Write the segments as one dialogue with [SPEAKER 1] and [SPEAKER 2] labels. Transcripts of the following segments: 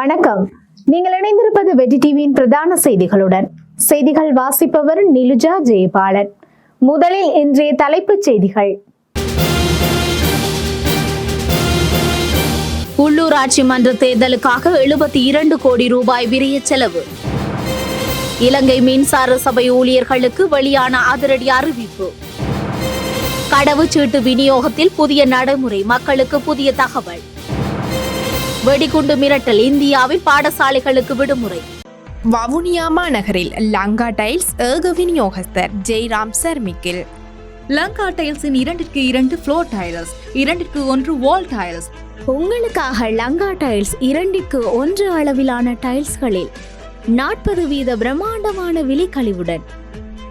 [SPEAKER 1] வணக்கம். நீங்கள் இணைந்திருப்பது வெற்றி டிவியின் பிரதான செய்திகளுடன். செய்திகள் வாசிப்பவர் நிலுஜா ஜெயபாலன். முதலில் இன்றைய தலைப்புச் செய்திகள்.
[SPEAKER 2] உள்ளூராட்சி மன்ற தேர்தலுக்காக எழுபத்தி இரண்டு கோடி ரூபாய் விரிய செலவு. இலங்கை மின்சார சபை ஊழியர்களுக்கு வெளியான அதிரடி அறிவிப்பு. கடவுச்சீட்டு விநியோகத்தில் புதிய நடைமுறை மக்களுக்கு புதிய தகவல். வெடிகுண்டு மிரட்டல் இந்தியாவில் பாடசாலைகளுக்கு விடுமுறை.
[SPEAKER 3] வவுனியா மாநகரில் லங்கா டைல்ஸ் ஏக விநியோகஸ்தர் ஜெய்ராம் சர்மிக்கில்.
[SPEAKER 4] லங்கா டைல்ஸின் இரண்டிற்கு இரண்டு ஃப்ளோர் டைல்ஸ் இரண்டிற்கு ஒன்று வால் டைல்ஸ்
[SPEAKER 2] உங்களுக்காக லங்கா டைல்ஸ் இரண்டிற்கு ஒன்று அளவிலான டைல்ஸ்களில் நாற்பது வீத பிரம்மாண்டமான விலைக்கழிவுடன்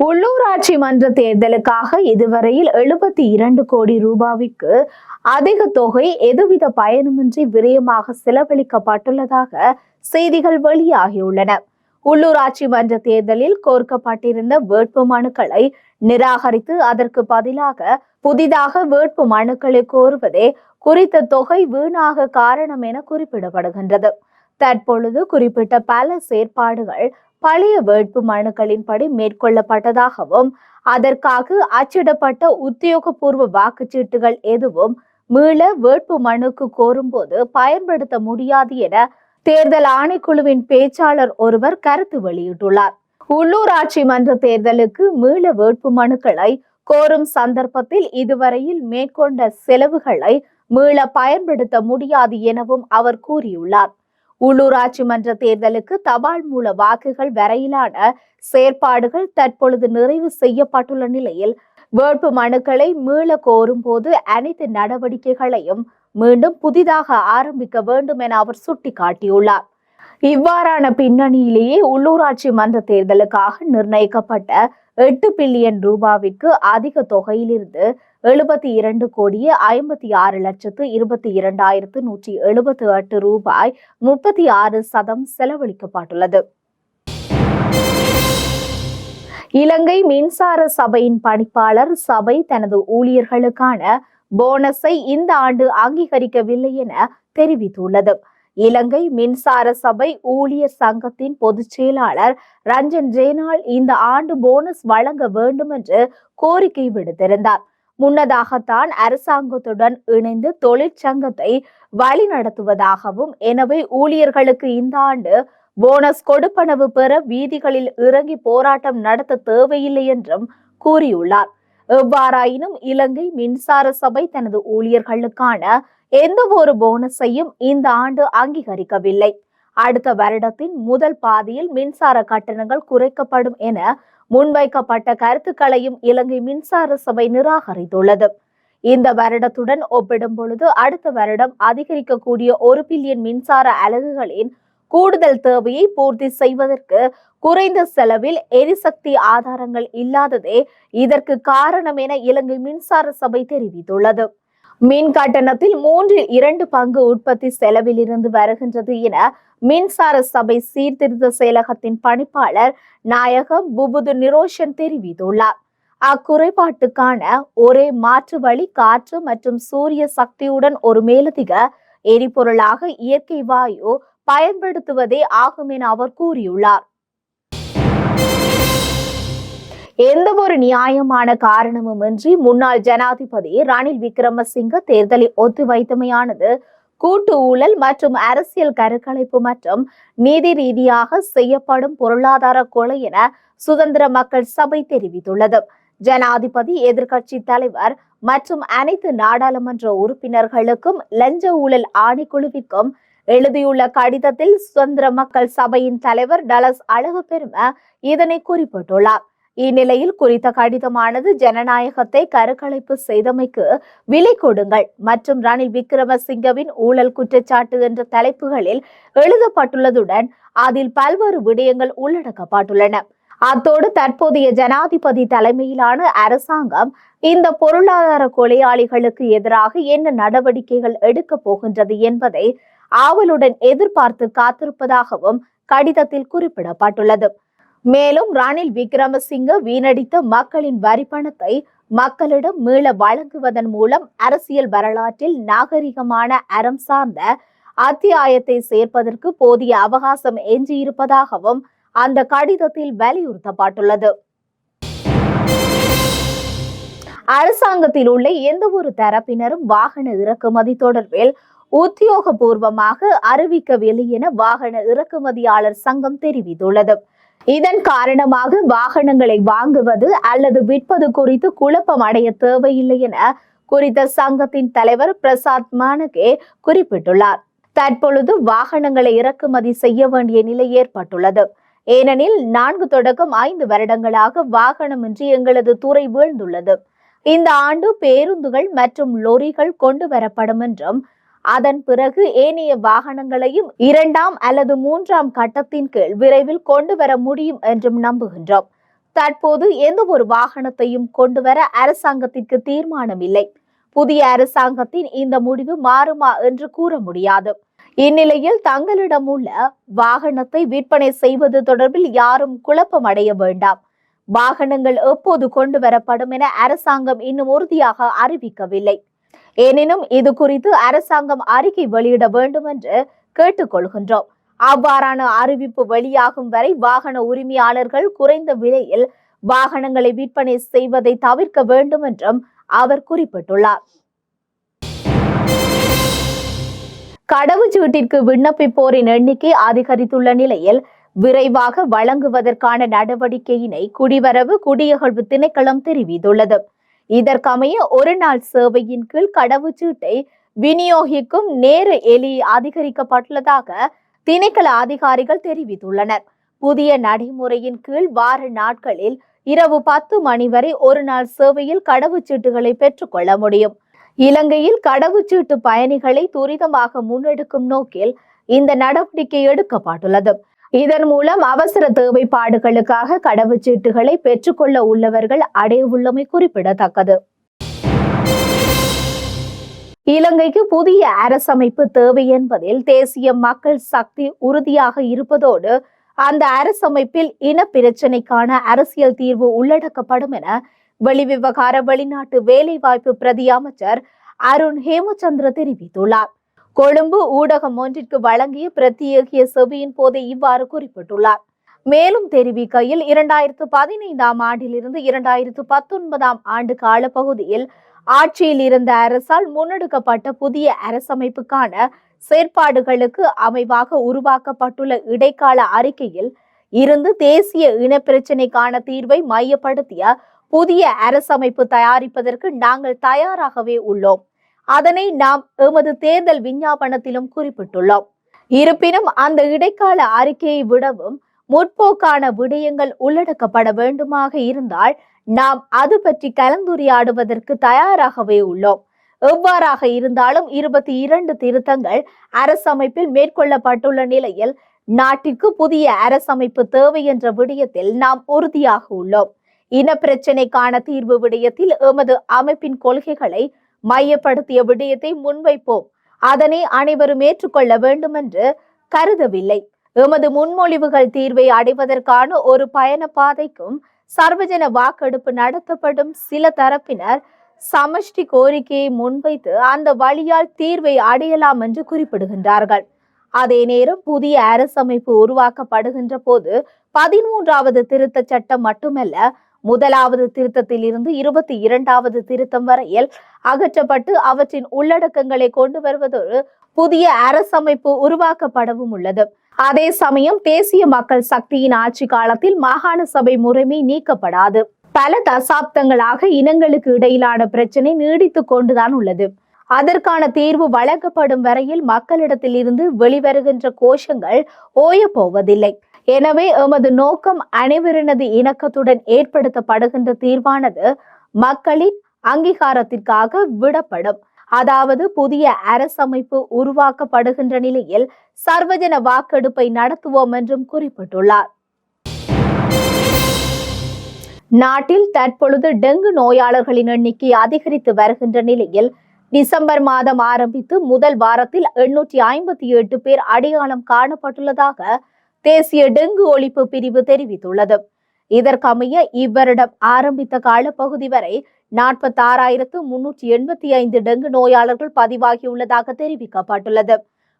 [SPEAKER 1] உள்ளூராட்சி மன்ற தேர்தலுக்காக இதுவரையில் எழுபத்தி இரண்டு கோடி ரூபாய்க்கு அதிக தொகை எதுவித பயனுமின்றி விரயமாக செலவழிக்கப்பட்டுள்ளதாக செய்திகள் வெளியாகியுள்ளன. உள்ளூராட்சி மன்ற தேர்தலில் கோர்க்கப்பட்டிருந்த வேட்பு மனுக்களை நிராகரித்து அதற்கு பதிலாக புதிதாக வேட்பு மனுக்களை கோருவதே குறித்த தொகை வீணாக காரணம் என குறிப்பிடப்படுகின்றது. தற்பொழுது குறிப்பிட்ட பல செயற்பாடுகள் பழைய வேட்பு மனுக்களின்படி மேற்கொள்ளப்பட்டதாகவும் அதற்காக அச்சிடப்பட்ட உத்தியோகபூர்வ வாக்குச்சீட்டுகள் எதுவும் மீள வேட்பு மனுக்கு கோரும்போது பயன்படுத்த முடியாது என தேர்தல் ஆணைக்குழுவின் பேச்சாளர் ஒருவர் கருத்து வெளியிட்டுள்ளார். உள்ளூராட்சி மன்ற தேர்தலுக்கு மீள வேட்பு மனுக்களை கோரும் சந்தர்ப்பத்தில் இதுவரையில் மேற்கொண்ட செலவுகளை மீள பயன்படுத்த முடியாது எனவும் அவர் கூறியுள்ளார். உள்ளூராட்சி மன்ற தேர்தலுக்கு தபால் மூல வாக்குகள் வரையிலான செயற்பாடுகள் தற்பொழுது நிறைவு செய்யப்பட்டுள்ள நிலையில் வேட்பு மனுக்களை மீள கோரும் போது அனைத்து நடவடிக்கைகளையும் மீண்டும் புதிதாக ஆரம்பிக்க வேண்டும் என அவர் சுட்டிக்காட்டியுள்ளார். இவ்வாறான பின்னணியிலேயே உள்ளூராட்சி மன்ற தேர்தலுக்காக நிர்ணயிக்கப்பட்ட எட்டு பில்லியன் ரூபாவிற்கு அதிக தொகையிலிருந்து எழுபத்தி இரண்டு கோடியே ஐம்பத்தி ஆறு லட்சத்து இருபத்தி இரண்டாயிரத்து நூற்றி எழுபத்தி எட்டு ரூபாய் முப்பத்தி ஆறு சதம் செலவழிக்கப்பட்டுள்ளது. இலங்கை மின்சார சபையின் பணிப்பாளர் சபை தனது ஊழியர்களுக்கான போனஸை இந்த ஆண்டு அங்கீகரிக்கவில்லை என தெரிவித்துள்ளது. இலங்கை மின்சார சபை ஊழியர் சங்கத்தின் பொதுச் செயலாளர் ரஞ்சன் ஜெயனால் இந்த ஆண்டு போனஸ் வழங்க வேண்டும் என்று கோரிக்கை விடுத்திருந்தார். முன்னதாகத்தான் அரசாங்கத்துடன் இணைந்து தொழிற்சங்கத்தை வழிநடத்துவதாகவும் எனவே ஊழியர்களுக்கு இந்த ஆண்டு போனஸ் கொடுப்பனவு பெற வீதிகளில் இறங்கி போராட்டம் நடத்த தேவையில்லை என்றும் கூறியுள்ளார். எவ்வாறாயினும் இலங்கை மின்சார சபை தனது ஊழியர்களுக்கான எந்த ஒரு போனஸையும் இந்த ஆண்டு அங்கீகரிக்கவில்லை. அடுத்த வருடத்தின் முதல் பாதியில் மின்சார கட்டணங்கள் குறைக்கப்படும் என முன்வைக்கப்பட்ட கருத்துக்களையும் இலங்கை மின்சார சபை நிராகரித்துள்ளது. இந்த வருடத்துடன் ஒப்பிடும் பொழுது அடுத்த வருடம் அதிகரிக்கக்கூடிய ஒரு பில்லியன் மின்சார அலகுகளின் கூடுதல் தேவையை பூர்த்தி செய்வதற்கு குறைந்த செலவில் எரிசக்தி ஆதாரங்கள் இல்லாததே இதற்கு காரணம் என இலங்கை மின்சார சபை தெரிவித்துள்ளது. மின் கட்டணத்தில் மூன்றில் இரண்டு பங்கு உற்பத்தி செலவில் இருந்து வருகின்றது என மின்சார சபை சீர்திருத்த செயலகத்தின் பணிப்பாளர் நாயகம் புபுது நிரோஷன் தெரிவித்துள்ளார். அக்குறைபாட்டுக்கான ஒரே மாற்று வழி காற்று மற்றும் சூரிய சக்தியுடன் ஒரு மேலதிக எரிபொருளாக இயற்கை வாயு பயன்படுத்துவதே ஆகும் என அவர் கூறியுள்ளார். எந்த ஒரு நியாயமான காரணமுமின்றி முன்னாள் ஜனாதிபதி ரணில் விக்ரமசிங்க தேர்தலை ஒத்திவைத்தமையானது கூட்டு ஊழல் மற்றும் அரசியல் கருக்கலைப்பு மற்றும் நீதி ரீதியாக செய்யப்படும் பொருளாதார கொலை என சுதந்திர மக்கள் சபை தெரிவித்துள்ளது. ஜனாதிபதி எதிர்க்கட்சி தலைவர் மற்றும் அனைத்து நாடாளுமன்ற உறுப்பினர்களுக்கும் லஞ்ச ஊழல் ஆணைக்குழுவிற்கும் எழுதியுள்ள கடிதத்தில் சுதந்திர மக்கள் சபையின் தலைவர் டலஸ் அழகு பெரும இதனை குறிப்பிட்டுள்ளார். இந்நிலையில் குறித்த கடிதமானது ஜனநாயகத்தை கருக்கலைப்பு செய்தமைக்கு விலை கொடுங்கள். மற்றும் ரணில் விக்ரமசிங்கவின் ஊழல் குற்றச்சாட்டு என்ற தலைப்புகளில் எழுதப்பட்டுள்ளதுடன் அதில் பல்வேறு விடயங்கள் உள்ளடக்கப்பட்டுள்ளன. அத்தோடு தற்போதைய ஜனாதிபதி தலைமையிலான அரசாங்கம் இந்த பொருளாதார கொலையாளிகளுக்கு எதிராக என்ன நடவடிக்கைகள் எடுக்கப் போகின்றது என்பதை ஆவலுடன் எதிர்பார்த்து காத்திருப்பதாகவும் கடிதத்தில் குறிப்பிடப்பட்டுள்ளது. மேலும் ரணில் விக்ரமசிங்க வீணடித்த மக்களின் வரி பணத்தை மக்களிடம் மீள வழங்குவதன் மூலம் அரசியல் வரலாற்றில் நாகரிகமான அறம் சார்ந்த அத்தியாயத்தை சேர்ப்பதற்கு போதிய அவகாசம் எஞ்சியிருப்பதாகவும் அந்த கடிதத்தில் வலியுறுத்தப்பட்டுள்ளது. அரசாங்கத்தில் உள்ள எந்த ஒரு தரப்பினரும் வாகன இறக்குமதி தொடர்பில் உத்தியோகபூர்வமாக அறிவிக்கவில்லை என வாகன இறக்குமதியாளர் சங்கம் தெரிவித்துள்ளது. இதன் காரணமாக வாகனங்களை வாங்குவது அல்லது விற்பது குறித்து குழப்பம் அடைய தேவையில்லை என குறித்த சங்கத்தின் தலைவர் பிரசாத் மானகே குறிப்பிட்டுள்ளார். தற்பொழுது வாகனங்களை இறக்குமதி செய்ய வேண்டிய நிலை ஏற்பட்டுள்ளது. ஏனெனில் நான்கு தொடக்கம் ஐந்து வருடங்களாக வாகனமின்றி எங்களது துறை வீழ்ந்துள்ளது. இந்த ஆண்டு பேருந்துகள் மற்றும் லொரிகள் கொண்டு வரப்படும் என்றும் அதன் பிறகு ஏனைய வாகனங்களையும் இரண்டாம் அல்லது மூன்றாம் கட்டத்தின் கீழ் விரைவில் கொண்டு வர முடியும் என்றும் நம்புகின்றோம். தற்போது எந்த ஒரு வாகனத்தையும் கொண்டு வர அரசாங்கத்திற்கு தீர்மானம் இல்லை புதிய அரசாங்கத்தின் இந்த முடிவு மாறுமா என்று கூற முடியாது. இந்நிலையில் தங்களிடம் உள்ள வாகனத்தை விற்பனை செய்வது தொடர்பில் யாரும் குழப்பம் அடைய வேண்டாம். வாகனங்கள் எப்போது கொண்டு வரப்படும் என அரசாங்கம் இன்னும் உறுதியாக அறிவிக்கவில்லை. எனினும் இது குறித்து அரசாங்கம் அறிக்கை வெளியிட வேண்டும் என்று கேட்டுக்கொள்கின்றோம். அவ்வாறான அறிவிப்பு வெளியாகும் வரை வாகன உரிமையாளர்கள் குறைந்த விலையில் வாகனங்களை விற்பனை செய்வதை தவிர்க்க வேண்டும் என்றும் அவர் குறிப்பிட்டுள்ளார். கடவுச்சீட்டிற்கு விண்ணப்பிப்போரின் எண்ணிக்கை அதிகரித்துள்ள நிலையில் விரைவாக வழங்குவதற்கான நடவடிக்கையினை குடிவரவு குடியகழ்வு திணைக்களம் தெரிவித்துள்ளது. இதற்கமைய ஒரு நாள் சேவையின் கீழ் கடவுச்சீட்டை விநியோகிக்கும் நேர எலி அதிகரிக்கப்பட்டுள்ளதாக திணைக்கள அதிகாரிகள் தெரிவித்துள்ளனர். புதிய நடைமுறையின் கீழ் வார நாட்களில் இரவு பத்து மணி வரை ஒரு நாள் சேவையில் கடவுச்சீட்டுகளை பெற்றுக்கொள்ள முடியும். இலங்கையில் கடவுச்சீட்டு பயணிகளை துரிதமாக முன்னெடுக்கும் நோக்கில் இந்த நடவடிக்கை எடுக்கப்பட்டுள்ளது. இதன் மூலம் அவசர தேவைப்பாடுகளுக்காக கடவுச்சீட்டுகளை பெற்றுக்கொள்ள உள்ளவர்கள் அடைய உள்ளமை குறிப்பிடத்தக்கது. இலங்கைக்கு புதிய அரசமைப்பு தேவை என்பதில் தேசிய மக்கள் சக்தி உறுதியாக இருப்பதோடு அந்த அரசமைப்பில் இன பிரச்சினைக்கான அரசியல் தீர்வு உள்ளடக்கப்படும் என வெளிவிவகார வெளிநாட்டு வேலைவாய்ப்பு பிரதி அமைச்சர் அருண் ஹேமச்சந்திர தெரிவித்துள்ளார். கொழும்பு ஊடகம் ஒன்றிற்கு வழங்கிய பிரத்யேகிய செவியின் போது இவ்வாறு குறிப்பிட்டுள்ளார். மேலும் தெரிவிக்கையில் இரண்டாயிரத்து பதினைந்தாம் ஆண்டிலிருந்து இரண்டாயிரத்து பத்தொன்பதாம் ஆண்டு காலப்பகுதியில் ஆட்சியில் இருந்த அரசால் முன்னெடுக்கப்பட்ட புதிய அரசமைப்புக்கான செயற்பாடுகளுக்கு அமைவாக உருவாக்கப்பட்டுள்ள இடைக்கால அறிக்கையில் இருந்து தேசிய இனப்பிரச்சினைக்கான தீர்வை மையப்படுத்திய புதிய அரசமைப்பு தயாரிப்பதற்கு நாங்கள் தயாராகவே உள்ளோம். அதனை நாம் எமது தேர்தல் விஞ்ஞாபனத்திலும் குறிப்பிட்டுள்ளோம். இருப்பினும் அந்த இடைக்கால அறிக்கையை விடவும் முற்போக்கான விடயங்கள் உள்ளடக்கப்பட வேண்டுமாக இருந்தால் நாம் அது பற்றி கலந்துரையாடுவதற்கு தயாராகவே உள்ளோம். எவ்வாறாக இருந்தாலும் இருபத்தி இரண்டு திருத்தங்கள் அரசமைப்பில் மேற்கொள்ளப்பட்டுள்ள நிலையில் நாட்டிற்கு புதிய அரசமைப்பு தேவை என்ற விடயத்தில் நாம் உறுதியாக உள்ளோம். இன பிரச்சினைக்கான தீர்வு விடயத்தில் எமது அமைப்பின் கொள்கைகளை மையப்படுத்திய விடயத்தை முன்வைப்போம். அதனை அனைவரும் ஏற்றுக்கொள்ள வேண்டும் என்று கருதவில்லை. எமது முன்மொழிவுகள் தீர்வை அடைவதற்கான ஒரு பயண பாதைக்கும் சர்வஜன வாக்கெடுப்பு நடத்தப்படும் சில தரப்பினர் சமஷ்டி கோரிக்கையை முன்வைத்து அந்த வழியால் தீர்வை அடையலாம் என்று குறிப்பிடுகின்றார்கள். அதே நேரம் புதிய அரசமைப்பு உருவாக்கப்படுகின்ற போது பதிமூன்றாவது திருத்த சட்டம் மட்டுமல்ல முதலாவது திருத்தத்தில் இருந்து இருபத்தி இரண்டாவது திருத்தம் வரையில் அகற்றப்பட்டு அவற்றின் உள்ளடக்கங்களை கொண்டு வருவதொரு புதிய அரசமைப்பு உருவாக்கப்படவும் உள்ளது. அதே சமயம் தேசிய மக்கள் சக்தியின் ஆட்சி காலத்தில் மாகாண சபை முறைமை நீக்கப்படாது. பல தசாப்தங்களாக இனங்களுக்கு இடையிலான பிரச்சனை நீடித்துக் கொண்டுதான் உள்ளது. அதற்கான தீர்வு வழங்கப்படும் வரையில் மக்களிடத்தில் இருந்து வெளிவருகின்ற கோஷங்கள் ஓய போவதில்லை. எனவே எமது நோக்கம் அனைவரினது இணக்கத்துடன் ஏற்படுத்தப்படுகின்ற தீர்வானது மக்களின் அங்கீகாரத்திற்காக விடப்படும். அதாவது புதிய அரசமைப்பு உருவாக்கப்படுகின்ற நிலையில் சர்வஜன வாக்கெடுப்பை நடத்துவோம் என்றும் குறிப்பிட்டுள்ளார். நாட்டில் தற்பொழுது டெங்கு நோயாளர்களின் எண்ணிக்கை அதிகரித்து வருகின்ற நிலையில் டிசம்பர் மாதம் ஆரம்பித்து முதல் வாரத்தில் எண்ணூற்றி ஐம்பத்தி எட்டு பேர் அடையாளம் காணப்பட்டுள்ளதாக தேசிய டெங்கு ஒழிப்பு பிரிவு தெரிவித்துள்ளது. இதற்கமைய இவ்வருடம் ஆரம்பித்த காலப்பகுதி வரை நாற்பத்தி ஆறாயிரத்து முன்னூற்றி எண்பத்தி ஐந்து டெங்கு நோயாளர்கள் பதிவாகியுள்ளதாக தெரிவிக்கப்பட்டுள்ளது.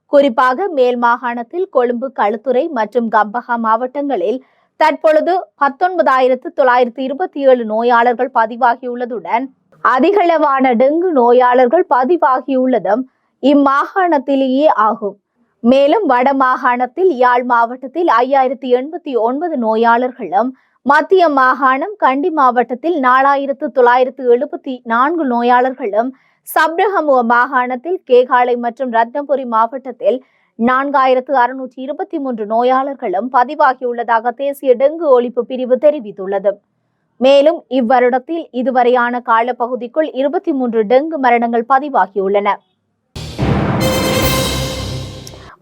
[SPEAKER 1] குறிப்பாக மேல் மாகாணத்தில் கொழும்பு களுத்துறை மற்றும் கம்பஹா மாவட்டங்களில் தற்பொழுது பத்தொன்பதாயிரத்து தொள்ளாயிரத்து இருபத்தி ஏழு நோயாளர்கள் பதிவாகியுள்ளதுடன் அதிகளவான டெங்கு நோயாளர்கள் பதிவாகியுள்ளதும் இம்மாகாணத்திலேயே ஆகும். மேலும் வட மாகாணத்தில் யாழ் மாவட்டத்தில் ஐயாயிரத்தி எண்பத்தி ஒன்பது நோயாளர்களும் மத்திய மாகாணம் கண்டி மாவட்டத்தில் நாலாயிரத்து தொள்ளாயிரத்து எழுபத்தி நான்கு நோயாளர்களும் சப்ரஹமுவ மாகாணத்தில் கேகாலை மற்றும் ரத்னபுரி மாவட்டத்தில் நான்காயிரத்து அறுநூற்றி இருபத்தி மூன்று நோயாளர்களும் பதிவாகியுள்ளதாக தேசிய டெங்கு ஒழிப்பு பிரிவு தெரிவித்துள்ளது. மேலும் இவ்வருடத்தில் இதுவரையான காலப்பகுதிக்குள் இருபத்தி மூன்று டெங்கு மரணங்கள் பதிவாகியுள்ளன.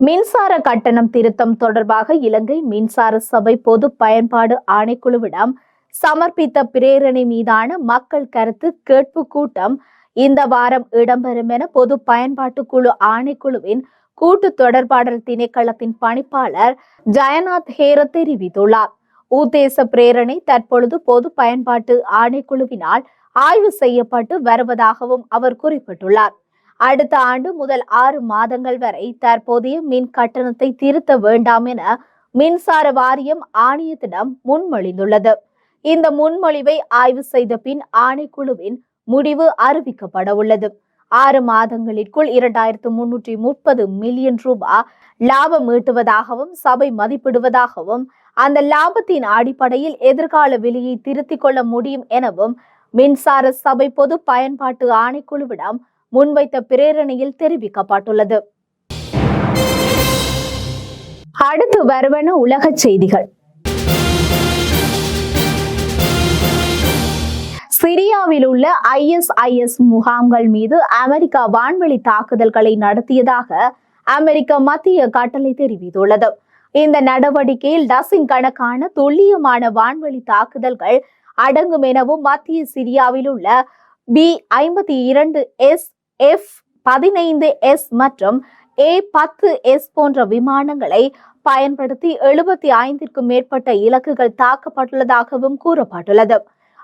[SPEAKER 1] மின்சார கட்டணம் திருத்தம் தொடர்பாக இலங்கை மின்சார சபை பொது பயன்பாடு ஆணைக்குழுவிடம் சமர்ப்பித்த பிரேரணை மீதான மக்கள் கருத்து கேட்பு கூட்டம் இந்த வாரம் இடம்பெறும் என பொது பயன்பாட்டு குழு ஆணைக்குழுவின் கூட்டு தொடர்பாடல் திணைக்களத்தின் பணிப்பாளர் ஜெயநாத் ஹேர தெரிவித்துள்ளார். உத்தேச பிரேரணை தற்பொழுது பொது பயன்பாட்டு ஆணைக்குழுவினால் ஆய்வு செய்யப்பட்டு வருவதாகவும் அவர் குறிப்பிட்டுள்ளார். அடுத்த ஆண்டு முதல் ஆறு மாதங்கள் வரை தற்போதைய மின் கட்டணத்தை திருத்த வேண்டாம் என மின்சார வாரியம் ஆணையத்திடம் முன்மொழிந்துள்ளது. இந்த முன்மொழிவை ஆய்வு செய்த பின் ஆணைக்குழுவின் முடிவு அறிவிக்கப்பட உள்ளது. ஆறு மாதங்களிற்குள் இரண்டாயிரத்து முன்னூற்றி முப்பது மில்லியன் ரூபாய் லாபம் ஈட்டுவதாகவும் சபை மதிப்பிடுவதாகவும் அந்த லாபத்தின் அடிப்படையில் எதிர்கால விலையை திருத்திக் கொள்ள முடியும் எனவும் மின்சார சபை பொது பயன்பாட்டு ஆணைக்குழுவிடம் முன்வைத்த பிரேரணையில் தெரிவிக்கப்பட்டுள்ளது. அடுத்து வருவன உலகச் செய்திகள். சிரியாவில் உள்ள ஐஎஸ்ஐஎஸ் முகாம்கள் மீது அமெரிக்கா வான்வெளி தாக்குதல்களை நடத்தியதாக அமெரிக்க மத்திய கட்டளை தெரிவித்துள்ளது. இந்த நடவடிக்கையில் டசின் கணக்கான துல்லியமான வான்வெளி தாக்குதல்கள் அடங்கும் எனவும் மத்திய சிரியாவில் உள்ள பி ஐம்பத்தி இரண்டு எஸ் எஃப் பதினைந்து எஸ் மற்றும் ஏ பத்து எஸ் போன்ற விமானங்களை பயன்படுத்தி எழுபத்தி ஐந்திற்கும் மேற்பட்ட இலக்குகள் தாக்கப்பட்டுள்ளதாகவும் கூறப்பட்டுள்ளது.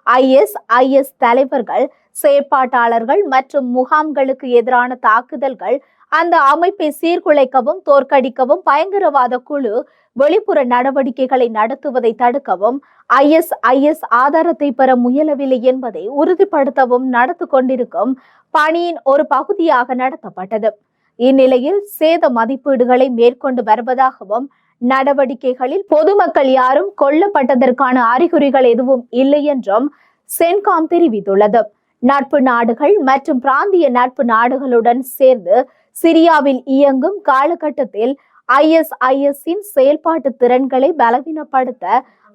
[SPEAKER 1] ஐஎஸ் ஐஎஸ் தலைவர்கள் செயற்பாட்டாளர்கள் மற்றும் முகாம்களுக்கு எதிரான தாக்குதல்கள் அந்த அமைப்பை சீர்குலைக்கவும் தோற்கடிக்கவும் பயங்கரவாத குழு வெளிப்புற நடவடிக்கைகளை நடத்துவதை தடுக்கவும் ஐஎஸ் ஐஎஸ் ஆதாரத்தை பெற முயலவில்லை என்பதை உறுதிப்படுத்தவும் நடத்து கொண்டிருக்கும் பணியின் ஒரு பகுதியாக நடத்தப்பட்டது. இந்நிலையில் சேத மதிப்பீடுகளை மேற்கொண்டு வருவதாகவும் நடவடிக்கைகளில் பொதுமக்கள் யாரும் கொல்லப்பட்டதற்கான அறிகுறிகள் எதுவும் இல்லை என்றும் சென்காம் தெரிவித்துள்ளது. நட்பு நாடுகள் மற்றும் பிராந்திய நட்பு நாடுகளுடன் சேர்ந்து சிரியாவில் இயங்கும் காலகட்டத்தில் ஐஎஸ்ஐஎஸ்ஸின் செயல்பாட்டு திறன்களை பலவீனப்படுத்த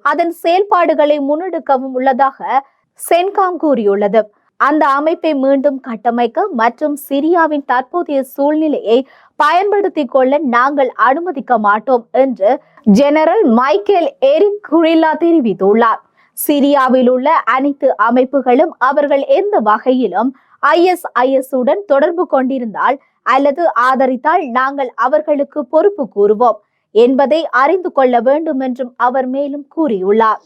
[SPEAKER 1] அதன் செயல்பாடுகளை முன்னெடுக்கவும் உள்ளதாக சென்காம் கூறியுள்ளது. அந்த அமைப்பை மீண்டும் கட்டமைக்க மற்றும் சிரியாவின் தற்போதைய சூழ்நிலையை பயன்படுத்திக் கொள்ள நாங்கள் அனுமதிக்க மாட்டோம் என்று ஜெனரல் மைக்கேல் எரிக் குரில்லா தெரிவித்துள்ளார். சிரியாவில் உள்ள அனைத்து அமைப்புகளும் அவர்கள் எந்த வகையிலும் ஐஎஸ்ஐஎஸ் உடன் தொடர்பு கொண்டிருந்தால் அல்லது ஆதரித்தால் நாங்கள் அவர்களுக்கு பொறுப்பு கூறுவோம் என்பதை அறிந்து கொள்ள வேண்டும் என்றும் அவர் மேலும் கூறியுள்ளார்.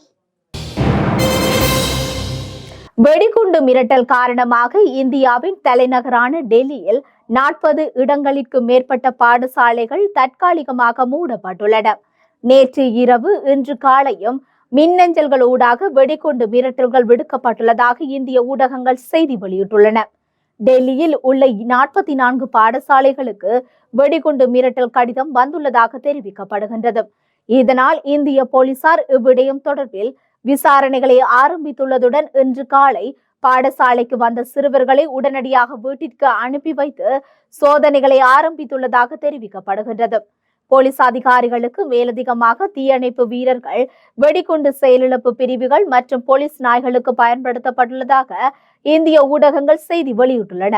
[SPEAKER 1] வெடிகுண்டு மிரட்டல் காரணமாக இந்தியாவின் தலைநகரான டெல்லியில் நாற்பது இடங்களிற்கு மேற்பட்ட பாடசாலைகள் தற்காலிகமாக மூடப்பட்டுள்ளன. நேற்று இரவு இன்று காலையும் மின்னஞ்சல்கள் ஊடாக வெடிகுண்டு மிரட்டல்கள் விடுக்கப்பட்டுள்ளதாக இந்திய ஊடகங்கள் செய்தி வெளியிட்டுள்ளன. டெல்லியில் உள்ள நாற்பத்தி நான்கு பாடசாலைகளுக்கு வெடிகுண்டு மிரட்டல் கடிதம் வந்துள்ளதாக தெரிவிக்கப்படுகின்றது. இதனால் இந்திய போலீசார் இவ்விடயம் தொடர்பில் விசாரணைகளை ஆரம்பித்துள்ளதுடன் இன்று காலை பாடசாலைக்கு வந்த சிறுவர்களை உடனடியாக வீட்டிற்கு அனுப்பி வைத்து சோதனைகளை ஆரம்பித்துள்ளதாக தெரிவிக்கப்படுகின்றது. போலீஸ் அதிகாரிகளுக்கு மேலதிகமாக தீயணைப்பு வீரர்கள் வெடிகுண்டு செயலிழப்பு பிரிவுகள் மற்றும் போலீஸ் நாய்களுக்கு பயன்படுத்தப்பட்டுள்ளதாக இந்திய ஊடகங்கள் செய்தி வெளியிட்டுள்ளன.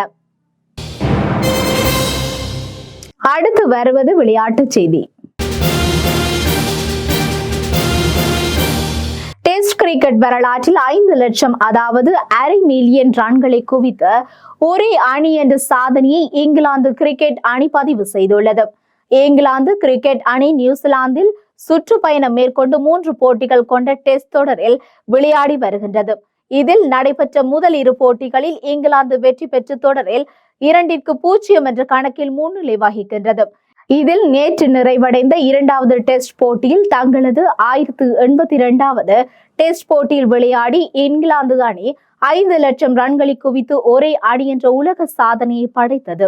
[SPEAKER 1] அடுத்து வருவது விளையாட்டு செய்தி. டெஸ்ட் கிரிக்கெட் வரலாற்றில் ஐந்து லட்சம் அதாவது அரை மில்லியன் ரன்களை குவித்து ஒரே அணி என்ற சாதனையை இங்கிலாந்து கிரிக்கெட் அணி பதிவு செய்துள்ளது. இங்கிலாந்து கிரிக்கெட் அணி நியூசிலாந்தில் சுற்றுப்பயணம் மேற்கொண்டு மூன்று போட்டிகள் கொண்ட டெஸ்ட் தொடரில் விளையாடி வருகின்றது. இதில் நடைபெற்ற முதல் இரு போட்டிகளில் இங்கிலாந்து வெற்றி பெற்று தொடரில் இரண்டிற்கு பூஜ்ஜியம் என்ற கணக்கில் முன்னிலை வகிக்கின்றது. இதில் நேற்று நிறைவடைந்த இரண்டாவது டெஸ்ட் போட்டியில் தங்களது ஆயிரத்து எண்பத்தி இரண்டாவது டெஸ்ட் போட்டியில் விளையாடி இங்கிலாந்து அணி ஐந்து லட்சம் ரன்களை குவித்து ஒரே அணி என்ற உலக சாதனையை படைத்தது.